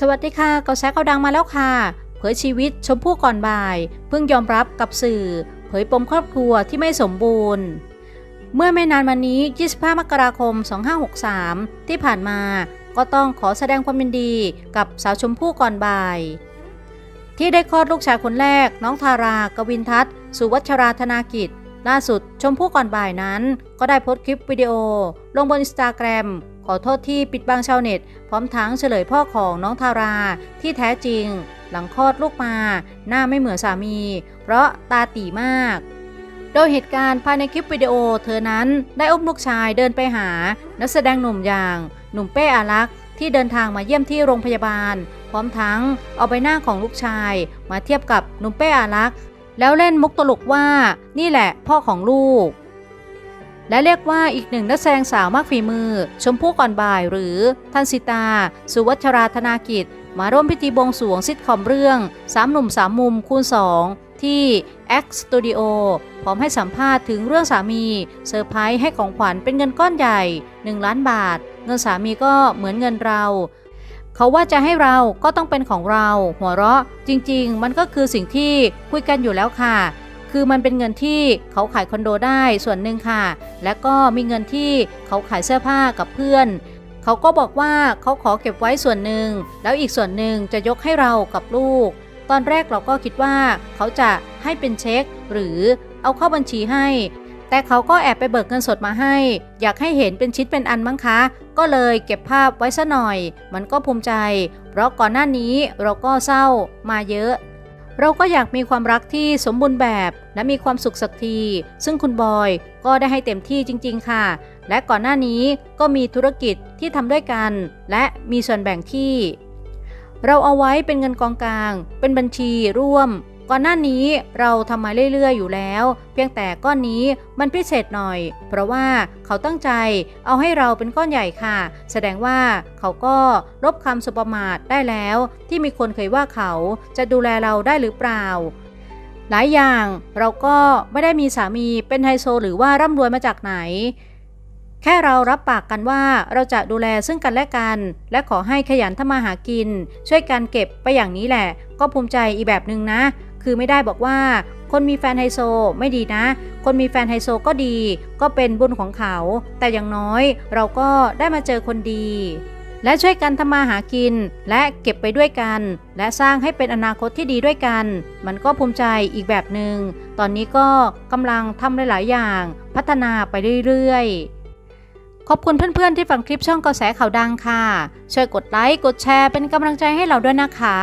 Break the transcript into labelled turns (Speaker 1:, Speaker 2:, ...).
Speaker 1: สวัสดีค่ะกระแสข่าวดังมาแล้วค่ะ เผยชีวิตชมพู่ก่อนบ่าย เพิ่งยอมรับกับสื่อ เผยปมครอบครัวที่ไม่สมบูรณ์ เมื่อไม่นานมานี้ 25 มกราคม 2563 ที่ผ่านมาก็ต้องขอแสดงความยินดีกับสาวชมพู่ก่อนบ่าย ที่ได้คลอดลูกชายคนแรก น้องทารากวินทัศน์ สุวัชราธนากิจ ล่าสุดชมพู่ก่อนบ่ายนั้น ก็ได้โพสต์คลิปวิดีโอ ลงบนอินสตาแกรม ขอโทษที่ปิดบังชาวเน็ต พร้อมทั้งเฉลยพ่อของน้องทาราที่แท้จริง หลังคลอดลูกมา หน้าไม่เหมือนสามี เพราะตาตีมาก โดยเหตุการณ์ภายในคลิปวิดีโอ เธอนั้นได้อุ้มลูกชายเดินไปหา นักแสดงหนุ่มอย่าง หนุ่มเป้อารักษ์ที่เดินทางมาเยี่ยมที่โรงพยาบาล พร้อมทั้งเอาใบหน้าของลูกชาย มาเทียบกับหนุ่มเป้อารักษ์แล้วเล่นมุกตลกว่านี่แหละพ่อของลูก และเรียกว่าอีกหนึ่งนักแสดงสาวมากฝีมือ ชมพู่ก่อนบ่ายหรือทันสิตา สุวัชราธนากิจ มาร่วมพิธีบวงสรวงซิทคอมเรื่องสามหนุ่มสามมุมคูณ2ที่ X Studio พร้อมให้สัมภาษณ์ถึงเรื่องสามีเซอร์ไพรส์ให้ของขวัญเป็นเงินก้อนใหญ่ 1 ล้านบาท เงินสามีก็เหมือนเงินเรา เขาว่าจะให้เราก็ต้องเป็นของเรา หัวเราะจริง ๆ มันก็คือสิ่งที่คุยกันอยู่แล้วค่ะ คือมันเป็นเงินที่เขาขายคอนโดได้ส่วนหนึ่งค่ะ และก็มีเงินที่เขาขายเสื้อผ้ากับเพื่อน เขาก็บอกว่าเขาขอเก็บไว้ส่วนหนึ่ง แล้วอีกส่วนหนึ่งจะยกให้เรากับลูก ตอนแรกเราก็คิดว่าเขาจะให้เป็นเช็ค หรือเอาเข้าบัญชีให้ แต่เขาก็แอบไปเบิกเงินสดมาให้ อยากให้เห็นเป็นชิ้นเป็นอันมั้งคะ ก็เลยเก็บภาพไว้ซะหน่อย มันก็ภูมิใจ เพราะก่อนหน้านี้เราก็เศร้ามาเยอะ เราก็อยากมีความรักที่สมบูรณ์แบบและมีความสุขสักที ซึ่งคุณบอยก็ได้ให้เต็มที่จริง ๆ ค่ะ และก่อนหน้านี้ก็มีธุรกิจที่ทำด้วยกัน และมีส่วนแบ่งที่ เราเอาไว้เป็นเงินกองกลาง เป็นบัญชีร่วม ก่อนหน้านี้เราทำมาเรื่อยๆอยู่แล้ว เพียงแต่ก้อนนี้มันพิเศษหน่อย เพราะว่าเขาตั้งใจเอาให้เราเป็นก้อนใหญ่ค่ะ แสดงว่าเขาก็ลบคำสุประมาทได้แล้ว ที่มีคนเคยว่าเขาจะดูแลเราได้หรือเปล่า หลายอย่างเราก็ไม่ได้มีสามีเป็นไฮโซหรือว่าร่ำรวยมาจากไหนแค่เรารับปากกันว่าเราจะดูแลซึ่งกันและกัน และขอให้ขยันทำมาหากิน ช่วยกันเก็บไปอย่างนี้แหละ ก็ภูมิใจอีแบบหนึ่งนะ คือไม่ได้บอกว่า คนมีแฟนไฮโซไม่ดีนะ คนมีแฟนไฮโซก็ดี ก็เป็นบุญของเขา แต่อย่างน้อยเราก็ได้มาเจอคนดี และช่วยกันทำมาหากิน และเก็บไปด้วยกัน และสร้างให้เป็นอนาคตที่ดีด้วยกัน มันก็ภูมิใจอีกแบบหนึ่งตอนนี้ก็กำลังทำหลาย ๆ อย่าง พัฒนาไปเรื่อย ๆขอบคุณเพื่อนๆที่ฟังคลิปช่องกระแสข่าวดังค่ะ ช่วยกดไลค์ กดแชร์เป็นกำลังใจให้เราด้วยนะคะ